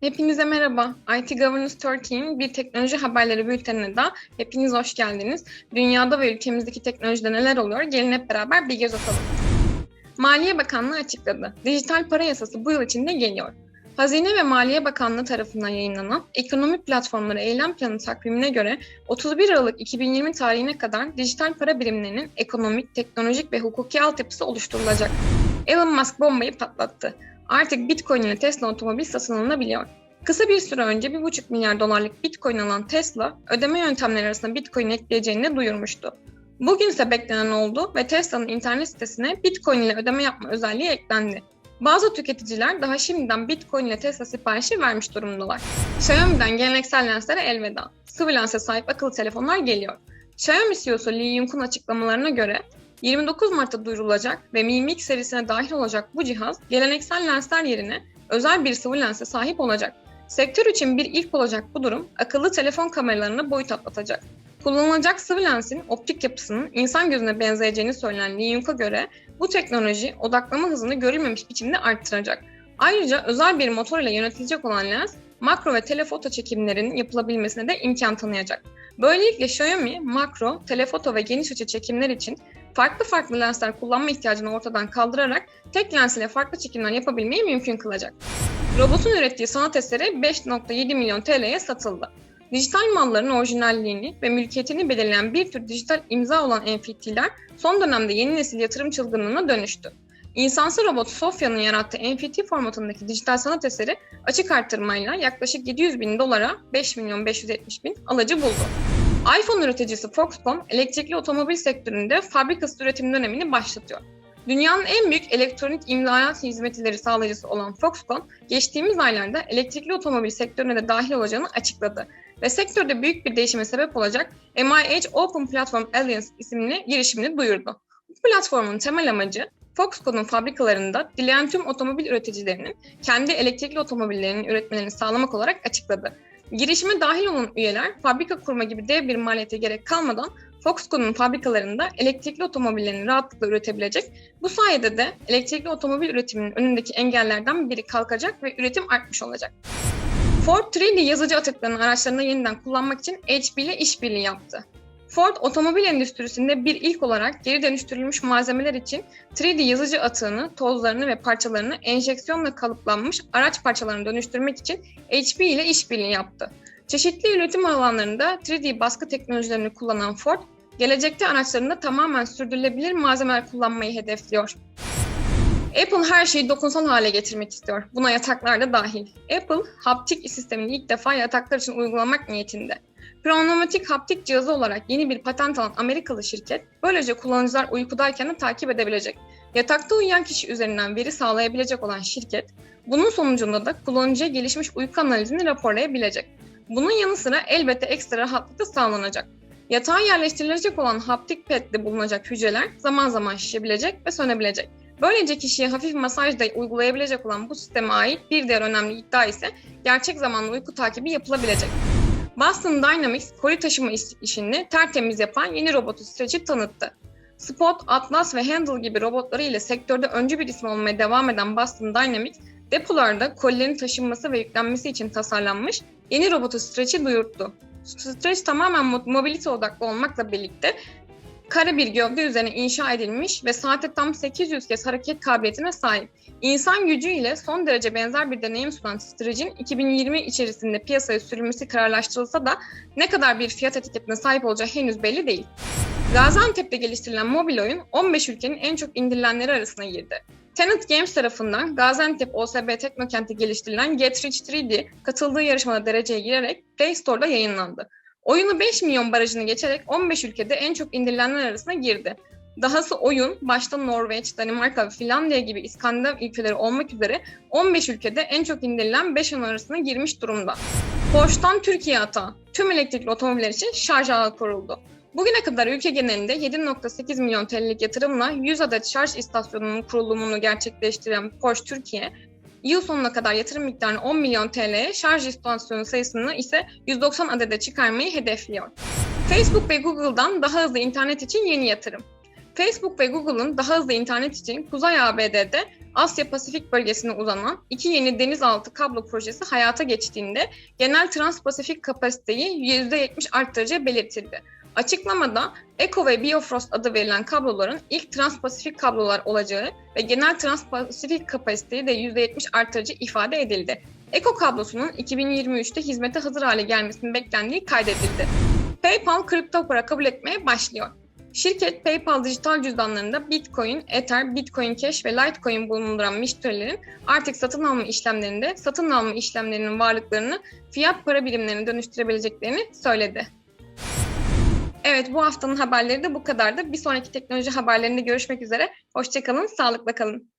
Hepinize merhaba. IT Governance Turkey'in bir teknoloji haberleri bültenine daha hepiniz hoş geldiniz. Dünyada ve ülkemizdeki teknolojide neler oluyor? Gelin hep beraber bir göz atalım. Maliye Bakanlığı açıkladı. Dijital para yasası bu yıl içinde geliyor. Hazine ve Maliye Bakanlığı tarafından yayınlanan Ekonomi Platformları Eylem Planı takvimine göre 31 Aralık 2020 tarihine kadar dijital para birimlerinin ekonomik, teknolojik ve hukuki altyapısı oluşturulacak. Elon Musk bombayı patlattı. Artık Bitcoin ile Tesla otomobil satın alınabiliyor. Kısa bir süre önce 1,5 milyar dolarlık Bitcoin alan Tesla, ödeme yöntemleri arasında Bitcoin ekleyeceğini duyurmuştu. Bugün ise beklenen oldu ve Tesla'nın internet sitesine Bitcoin ile ödeme yapma özelliği eklendi. Bazı tüketiciler daha şimdiden Bitcoin ile Tesla siparişi vermiş durumdalar. Xiaomi'den geleneksel lenslere elveda. Sıvı lense sahip akıllı telefonlar geliyor. Xiaomi CEO'su Lee Yunk'un açıklamalarına göre 29 Mart'ta duyurulacak ve Mi Mix serisine dahil olacak bu cihaz geleneksel lensler yerine özel bir sıvı lense sahip olacak. Sektör için bir ilk olacak bu durum akıllı telefon kameralarına boyut atlatacak. Kullanılacak sıvı lensin optik yapısının insan gözüne benzeyeceğini söylenen Lee Yunk'a göre bu teknoloji odaklama hızını görülmemiş biçimde arttıracak. Ayrıca özel bir motor ile yönetilecek olan lens makro ve telefoto çekimlerinin yapılabilmesine de imkan tanıyacak. Böylelikle Xiaomi makro, telefoto ve geniş açı çekimler için farklı farklı lensler kullanma ihtiyacını ortadan kaldırarak tek lens ile farklı çekimler yapabilmeyi mümkün kılacak. Robotun ürettiği sanat eseri 5.7 milyon TL'ye satıldı. Dijital malların orijinalliğini ve mülkiyetini belirleyen bir tür dijital imza olan NFT'ler son dönemde yeni nesil yatırım çılgınlığına dönüştü. İnsansı robot Sofya'nın yarattığı NFT formatındaki dijital sanat eseri açık artırmayla yaklaşık 700 bin dolara 5 milyon 570 bin alıcı buldu. iPhone üreticisi Foxconn, elektrikli otomobil sektöründe fabrikası üretim dönemini başlatıyor. Dünyanın en büyük elektronik imalat hizmetleri sağlayıcısı olan Foxconn, geçtiğimiz aylarda elektrikli otomobil sektörüne de dahil olacağını açıkladı ve sektörde büyük bir değişime sebep olacak MIH Open Platform Alliance isimli girişimini duyurdu. Bu platformun temel amacı Foxconn'un fabrikalarında dileyen tüm otomobil üreticilerinin kendi elektrikli otomobillerinin üretmelerini sağlamak olarak açıkladı. Girişime dahil olan üyeler fabrika kurma gibi dev bir maliyete gerek kalmadan Foxconn'un fabrikalarında elektrikli otomobillerini rahatlıkla üretebilecek. Bu sayede de elektrikli otomobil üretiminin önündeki engellerden biri kalkacak ve üretim artmış olacak. Ford 3D yazıcı atıklarını araçlarında yeniden kullanmak için HP ile işbirliği yaptı. Ford otomobil endüstrisinde bir ilk olarak geri dönüştürülmüş malzemeler için 3D yazıcı atığını, tozlarını ve parçalarını enjeksiyonla kalıplanmış araç parçalarına dönüştürmek için HP ile işbirliği yaptı. Çeşitli üretim alanlarında 3D baskı teknolojilerini kullanan Ford, gelecekte araçlarında tamamen sürdürülebilir malzemeler kullanmayı hedefliyor. Apple her şeyi dokunsal hale getirmek istiyor. Buna yataklar da dahil. Apple, haptik sistemini ilk defa yataklar için uygulamak niyetinde. Pneumatik haptik cihazı olarak yeni bir patent alan Amerikalı şirket, böylece kullanıcılar uykudayken de takip edebilecek. Yatakta uyuyan kişi üzerinden veri sağlayabilecek olan şirket, bunun sonucunda da kullanıcıya gelişmiş uyku analizini raporlayabilecek. Bunun yanı sıra elbette ekstra rahatlık da sağlanacak. Yatağa yerleştirilecek olan haptik pedde bulunacak hücreler zaman zaman şişebilecek ve sönebilecek. Böylece kişiye hafif masaj da uygulayabilecek olan bu sisteme ait bir diğer önemli iddia ise gerçek zamanlı uyku takibi yapılabilecek. Boston Dynamics koli taşıma işini tertemiz yapan yeni robotu Stretch'i tanıttı. Spot, Atlas ve Handle gibi robotları ile sektörde öncü bir isim olmaya devam eden Boston Dynamics, depolarda kolilerin taşınması ve yüklenmesi için tasarlanmış yeni robotu Stretch'i duyurttu. Stretch tamamen mobilite odaklı olmakla birlikte kare bir gövde üzerine inşa edilmiş ve saate tam 800 kez hareket kabiliyetine sahip. İnsan gücüyle son derece benzer bir deneyim sunan Stretch'in 2020 içerisinde piyasaya sürülmesi kararlaştırılsa da ne kadar bir fiyat etiketine sahip olacağı henüz belli değil. Gaziantep'te geliştirilen mobil oyun 15 ülkenin en çok indirilenleri arasına girdi. Tenet Games tarafından Gaziantep OSB Teknokent'te geliştirilen Get Rich 3D katıldığı yarışmada dereceye girerek Play Store'da yayınlandı. Oyunu 5 milyon barajını geçerek 15 ülkede en çok indirilenler arasına girdi. Dahası oyun başta Norveç, Danimarka ve Finlandiya gibi İskandinav ülkeleri olmak üzere 15 ülkede en çok indirilen 5 an arasına girmiş durumda. Porsche'dan Türkiye atağı. Tüm elektrikli otomobiller için şarj ağı kuruldu. Bugüne kadar ülke genelinde 7.8 milyon TL'lik yatırımla 100 adet şarj istasyonunun kurulumunu gerçekleştiren Porsche Türkiye, yıl sonuna kadar yatırım miktarını 10 milyon TL'ye, şarj istasyonu sayısını ise 190 adede çıkarmayı hedefliyor. Facebook ve Google'dan daha hızlı internet için yeni yatırım. Facebook ve Google'ın daha hızlı internet için Kuzey ABD'de Asya Pasifik bölgesine uzanan iki yeni denizaltı kablo projesi hayata geçtiğinde genel transpasifik kapasiteyi %70 arttıracağı belirtildi. Açıklamada Eco ve Biofrost adı verilen kabloların ilk transpasifik kablolar olacağı ve genel transpasifik kapasiteyi de %70 artıracağı ifade edildi. Eko kablosunun 2023'te hizmete hazır hale gelmesinin beklendiği kaydedildi. PayPal kripto para kabul etmeye başlıyor. Şirket PayPal dijital cüzdanlarında Bitcoin, Ether, Bitcoin Cash ve Litecoin bulunduran müşterilerin artık satın alma işlemlerinde satın alma işlemlerinin varlıklarını fiyat para birimlerine dönüştürebileceklerini söyledi. Evet bu haftanın haberleri de bu kadardı. Bir sonraki teknoloji haberlerinde görüşmek üzere. Hoşçakalın, sağlıkla kalın.